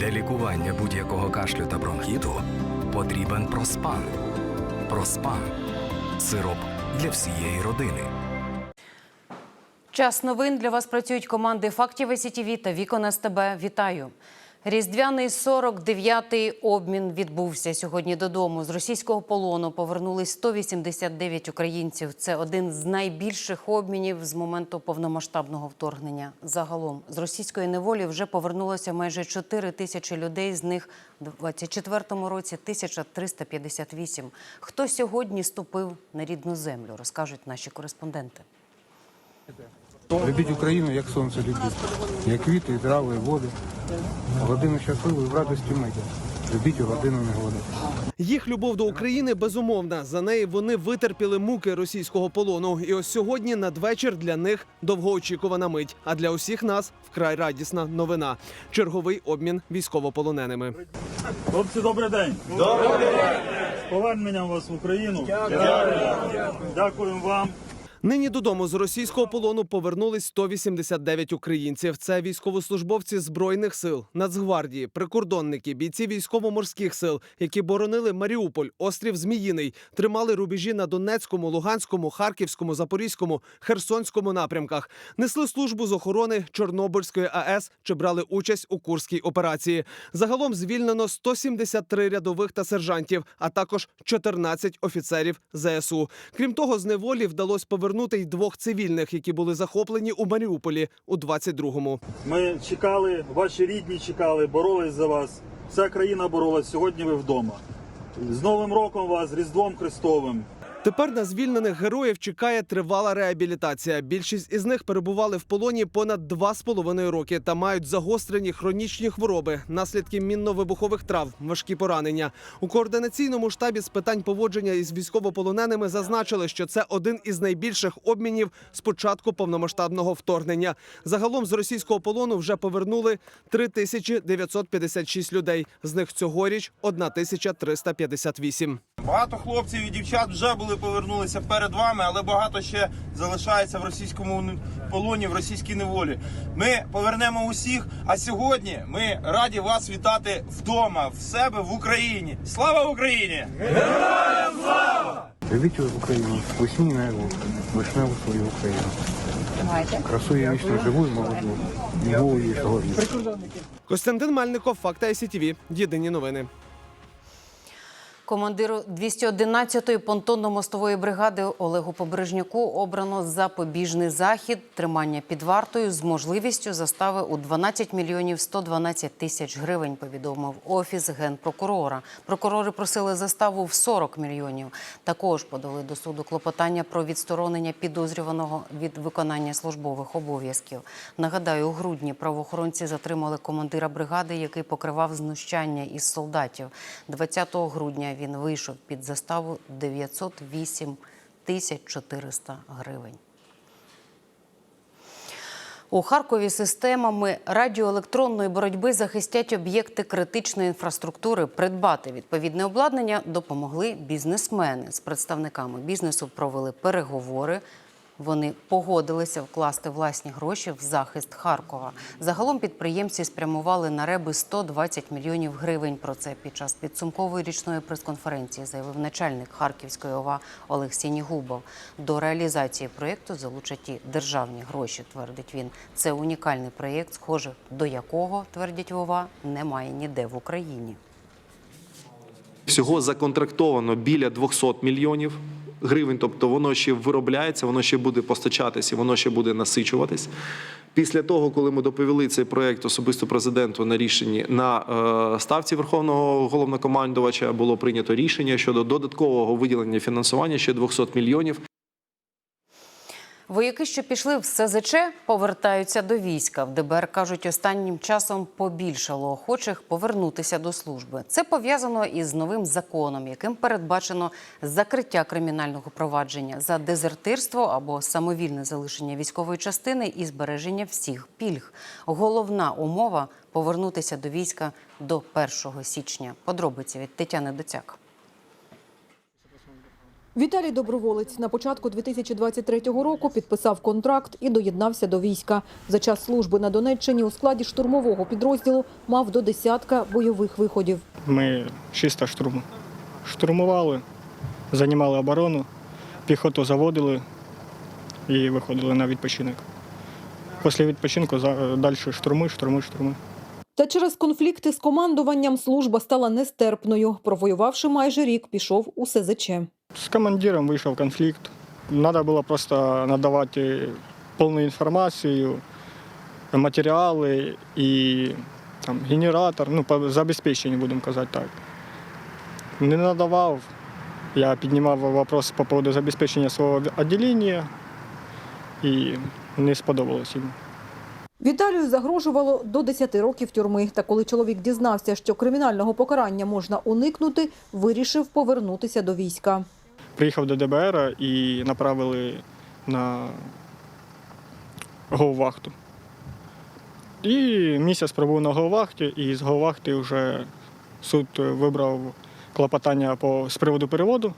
Для лікування будь-якого кашлю та бронхіту потрібен проспан. Проспан сироп для всієї родини. Час новин для вас працюють команди фактів СІТІВІ та Вікон СТБ. Вітаю. Різдвяний 49-й обмін відбувся сьогодні додому. З російського полону повернулись 189 українців. Це один з найбільших обмінів з моменту повномасштабного вторгнення. Загалом з російської неволі вже повернулося майже 4 тисячі людей. З них в 24-му році 1358. Хто сьогодні ступив на рідну землю, розкажуть наші кореспонденти. Любіть Україну, як сонце любіть, як квіти, і трави, і води. Годину щасливу і в радості миті. Любіть у годину негоди. Їх любов до України безумовна. За неї вони витерпіли муки російського полону. І ось сьогодні надвечір для них довгоочікувана мить. А для усіх нас вкрай радісна новина. Черговий обмін військовополоненими. Хлопці, добрий день. Добрий день. З поверненням вас в Україну. Дякую. Дякуємо вам. Нині додому з російського полону повернулись 189 українців. Це військовослужбовці збройних сил, Нацгвардії, прикордонники, бійці військово-морських сил, які боронили Маріуполь, острів Зміїний, тримали рубежі на Донецькому, Луганському, Харківському, Запорізькому, Херсонському напрямках, несли службу з охорони Чорнобильської АЕС чи брали участь у Курській операції. Загалом звільнено 173 рядових та сержантів, а також 14 офіцерів ЗСУ. Крім того, з неволі вдалося повернути й двох цивільних, які були захоплені у Маріуполі у 22-му. Ми чекали, ваші рідні чекали, боролись за вас. Вся країна боролась. Сьогодні ви вдома. З Новим роком вас, Різдвом Христовим. Тепер на звільнених героїв чекає тривала реабілітація. Більшість із них перебували в полоні понад два з половиною роки та мають загострені хронічні хвороби, наслідки мінно-вибухових травм, важкі поранення. У координаційному штабі з питань поводження із військовополоненими зазначили, що це один із найбільших обмінів з початку повномасштабного вторгнення. Загалом з російського полону вже повернули 3956 людей. З них цьогоріч 1358. Багато хлопців і дівчат вже були повернулися перед вами, але багато ще залишається в російському полоні, в російській неволі. Ми повернемо усіх. А сьогодні ми раді вас вітати вдома, в себе в Україні. Слава Україні! Любіть Україну, весні небо, вишневу свою Україну. Красу вічно живу і молоду, і сьогодні. Костянтин Мальников, Факта СІТВ. Єдині новини. Командиру 211-ї понтонно-мостової бригади Олегу Побережняку обрано запобіжний захід тримання під вартою з можливістю застави у 12 мільйонів 112 тисяч гривень. Повідомив офіс генпрокурора. Прокурори просили заставу в 40 мільйонів. Також подали до суду клопотання про відсторонення підозрюваного від виконання службових обов'язків. Нагадаю, у грудні правоохоронці затримали командира бригади, який покривав знущання із солдатів. 20 грудня він вийшов під заставу 908 тисяч 400 гривень. У Харкові системами радіоелектронної боротьби захистять об'єкти критичної інфраструктури. Придбати відповідне обладнання допомогли бізнесмени. З представниками бізнесу провели переговори. Вони погодилися вкласти власні гроші в захист Харкова. Загалом підприємці спрямували на реби 120 мільйонів гривень. Про це під час підсумкової річної прес-конференції заявив начальник Харківської ОВА Олег Сінігубов. До реалізації проєкту залучать і державні гроші, твердить він. Це унікальний проєкт, схоже до якого, твердять в ОВА, немає ніде в Україні. Всього законтрактовано біля 200 мільйонів гривень, тобто воно ще виробляється, воно ще буде постачатись воно ще буде насичуватись. Після того, коли ми доповіли цей проект особисто президенту на рішенні на е, ставці Верховного головнокомандувача, було прийнято рішення щодо додаткового виділення фінансування ще 200 мільйонів. Вояки, що пішли в СЗЧ, повертаються до війська. В ДБР кажуть, останнім часом побільшало охочих повернутися до служби. Це пов'язано із новим законом, яким передбачено закриття кримінального провадження за дезертирство або самовільне залишення військової частини і збереження всіх пільг. Головна умова повернутися до війська до 1 січня. Подробиці від Тетяни Доцяк. Віталій Доброволець на початку 2023 року підписав контракт і доєднався до війська. За час служби на Донеччині у складі штурмового підрозділу мав до десятка бойових виходів. Ми 600 штурму. Штурмували, займали оборону, піхоту заводили і виходили на відпочинок. Після відпочинку далі штурми, штурми, штурми. Та через конфлікти з командуванням служба стала нестерпною. Провоювавши майже рік, пішов у СЗЧ. З командиром вийшов конфлікт. Треба було просто надавати повну інформацію, матеріали і там, генератор, ну, по забезпеченню, будемо казати так. Не надавав. Я піднімав вопрос по поводу забезпечення свого відділення і не сподобалось йому. Віталію загрожувало до 10 років тюрми. Та коли чоловік дізнався, що кримінального покарання можна уникнути, вирішив повернутися до війська. Приїхав до ДБР і направили на говвахту. І місяць пробув на говвахті, і з говвахти вже суд вибрав клопотання по, з приводу переводу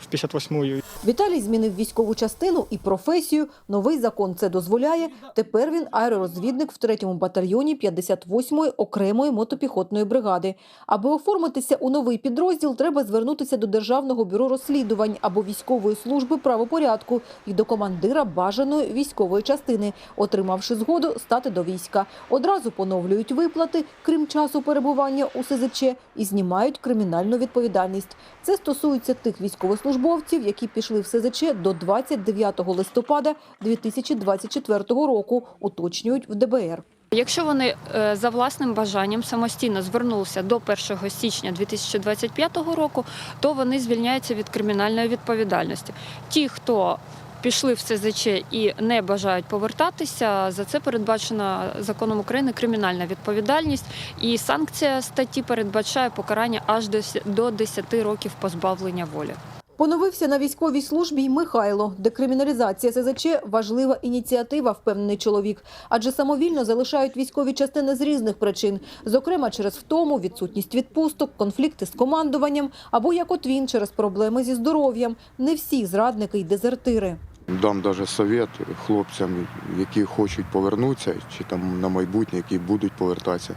в 58-ю. Віталій змінив військову частину і професію. Новий закон це дозволяє. Тепер він аеророзвідник в 3-му батальйоні 58-ї окремої мотопіхотної бригади. Аби оформитися у новий підрозділ, треба звернутися до Державного бюро розслідувань або військової служби правопорядку і до командира бажаної військової частини, отримавши згоду стати до війська. Одразу поновлюють виплати, крім часу перебування у СЗЧ, і знімають кримінальну відповідальність. Це стосується тих військовослужбовців, які пішли в СЗЧ до 29 листопада 2024 року, уточнюють в ДБР. Якщо вони е, за власним бажанням самостійно звернулися до 1 січня 2025 року, то вони звільняються від кримінальної відповідальності. Ті, хто пішли в СЗЧ і не бажають повертатися, за це передбачена законом України кримінальна відповідальність, і санкція статті передбачає покарання аж до 10 років позбавлення волі. Поновився на військовій службі й Михайло. Декриміналізація СЗЧ – важлива ініціатива, впевнений чоловік. Адже самовільно залишають військові частини з різних причин. Зокрема, через втому, відсутність відпусток, конфлікти з командуванням або, як от він, через проблеми зі здоров'ям. Не всі зрадники й дезертири. Дам даже совет хлопцям, які хочуть повернутися, чи там на майбутнє, які будуть повертатися,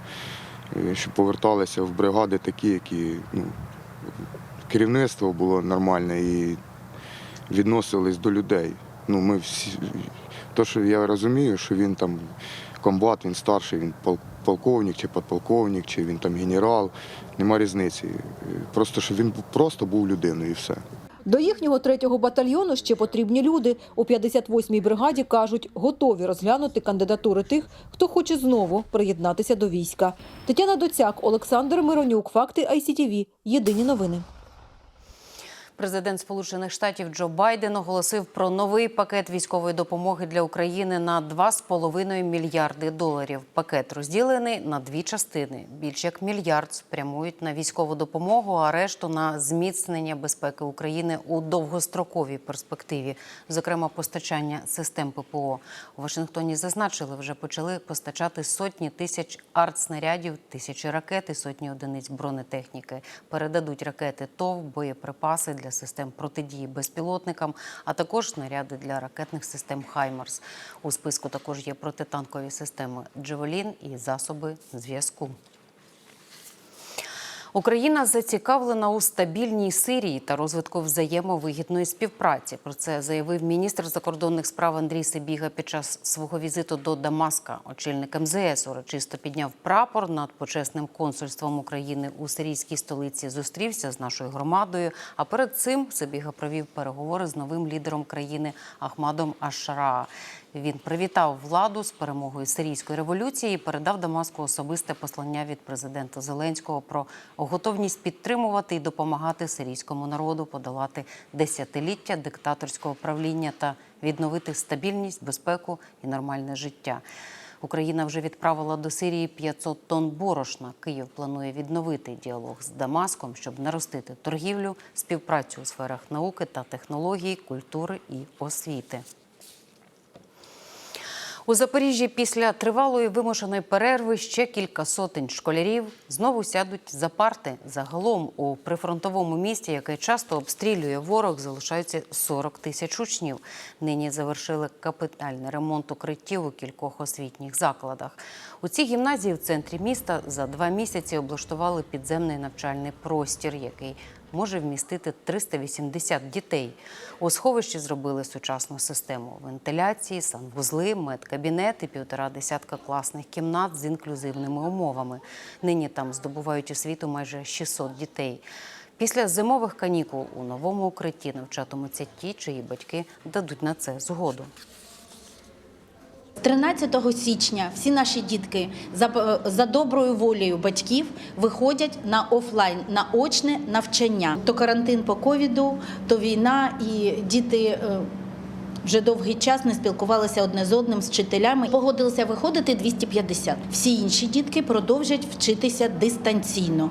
е, щоб поверталися в бригади такі, які ну, керівництво було нормальне і відносились до людей. Ну, ми всі, то, що я розумію, що він там комбат, він старший, він полковник чи подполковник, чи він там генерал, нема різниці. Просто що він просто був людиною і все. До їхнього третього батальйону ще потрібні люди. У 58-й бригаді кажуть, готові розглянути кандидатури тих, хто хоче знову приєднатися до війська. Тетяна Доцяк, Олександр Миронюк. Факти ICTV. Єдині новини. Президент Сполучених Штатів Джо Байден оголосив про новий пакет військової допомоги для України на 2,5 мільярди доларів. Пакет розділений на дві частини. Більш як мільярд спрямують на військову допомогу, а решту на зміцнення безпеки України у довгостроковій перспективі, зокрема постачання систем ППО. У Вашингтоні зазначили, вже почали постачати сотні тисяч артснарядів, тисячі ракет сотні одиниць бронетехніки. Передадуть ракети ТОВ, боєприпаси для систем протидії безпілотникам, а також снаряди для ракетних систем Хаймарс. У списку також є протитанкові системи Джевелін і засоби зв'язку. Україна зацікавлена у стабільній Сирії та розвитку взаємовигідної співпраці. Про це заявив міністр закордонних справ Андрій Сибіга під час свого візиту до Дамаска. Очільник МЗС урочисто підняв прапор над почесним консульством України у сирійській столиці. Зустрівся з нашою громадою. А перед цим Сибіга провів переговори з новим лідером країни Ахмадом Ашара. Він привітав владу з перемогою сирійської революції і передав Дамаску особисте послання від президента Зеленського про готовність підтримувати і допомагати сирійському народу подолати десятиліття диктаторського правління та відновити стабільність, безпеку і нормальне життя. Україна вже відправила до Сирії 500 тонн борошна. Київ планує відновити діалог з Дамаском, щоб наростити торгівлю, співпрацю у сферах науки та технологій, культури і освіти. У Запоріжжі після тривалої вимушеної перерви ще кілька сотень школярів знову сядуть за парти. Загалом у прифронтовому місті, яке часто обстрілює ворог, залишаються 40 тисяч учнів. Нині завершили капітальний ремонт укриттів у кількох освітніх закладах. У цій гімназії в центрі міста за два місяці облаштували підземний навчальний простір, який може вмістити 380 дітей. У сховищі зробили сучасну систему вентиляції, санвузли, медкабінет і півтора десятка класних кімнат з інклюзивними умовами. Нині там здобувають освіту майже 600 дітей. Після зимових канікул у новому укритті навчатимуться ті, чиї батьки дадуть на це згоду. 13 січня всі наші дітки за, за доброю волею батьків виходять на офлайн на очне навчання. То карантин по ковіду, то війна, і діти е, вже довгий час не спілкувалися одне з одним з вчителями. Погодилися виходити 250. Всі інші дітки продовжать вчитися дистанційно.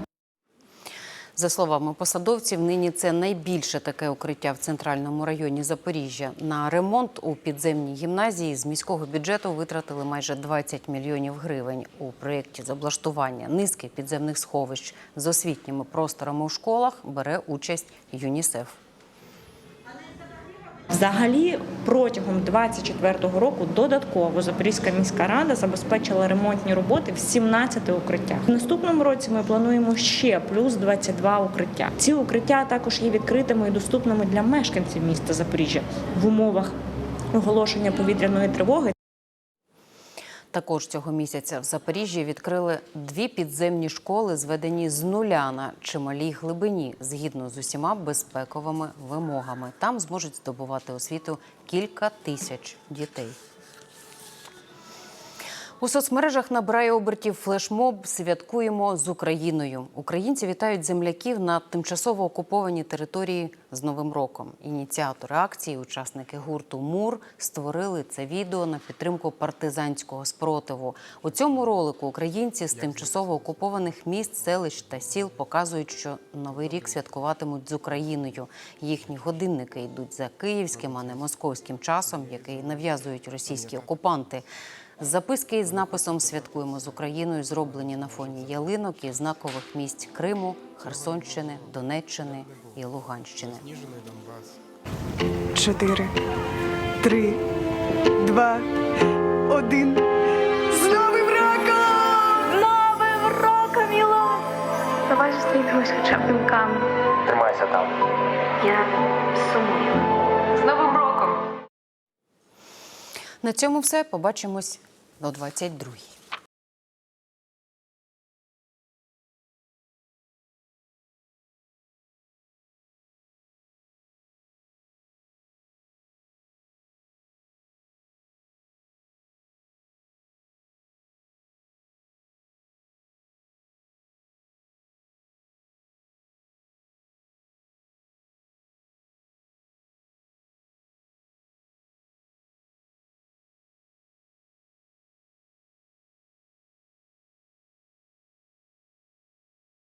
За словами посадовців, нині це найбільше таке укриття в центральному районі Запоріжжя. На ремонт у підземній гімназії з міського бюджету витратили майже 20 мільйонів гривень. У проєкті з облаштування низки підземних сховищ з освітніми просторами у школах бере участь ЮНІСЕФ. Взагалі, протягом 2024 року додатково Запорізька міська рада забезпечила ремонтні роботи в 17 укриттях. В наступному році ми плануємо ще плюс 22 укриття. Ці укриття також є відкритими і доступними для мешканців міста Запоріжжя в умовах оголошення повітряної тривоги. Також цього місяця в Запоріжжі відкрили дві підземні школи, зведені з нуля на чималій глибині, згідно з усіма безпековими вимогами. Там зможуть здобувати освіту кілька тисяч дітей. У соцмережах набирає обертів флешмоб Святкуємо з Україною. Українці вітають земляків на тимчасово окупованій території з Новим роком. Ініціатори акції, учасники гурту Мур, створили це відео на підтримку партизанського спротиву. У цьому ролику українці з тимчасово окупованих міст, селищ та сіл показують, що новий рік святкуватимуть з Україною. Їхні годинники йдуть за київським, а не московським часом, який нав'язують російські окупанти. Записки із написом Святкуємо з Україною зроблені на фоні ялинок і знакових місць Криму, Херсонщини, Донеччини і Луганщини. Чотири, три, два, один. З Новим роком! Новим роком, Іло! Давай зустрінемось хоча б думками. Тримайся там. Я сумую. На цьому все. Побачимось до 22-й.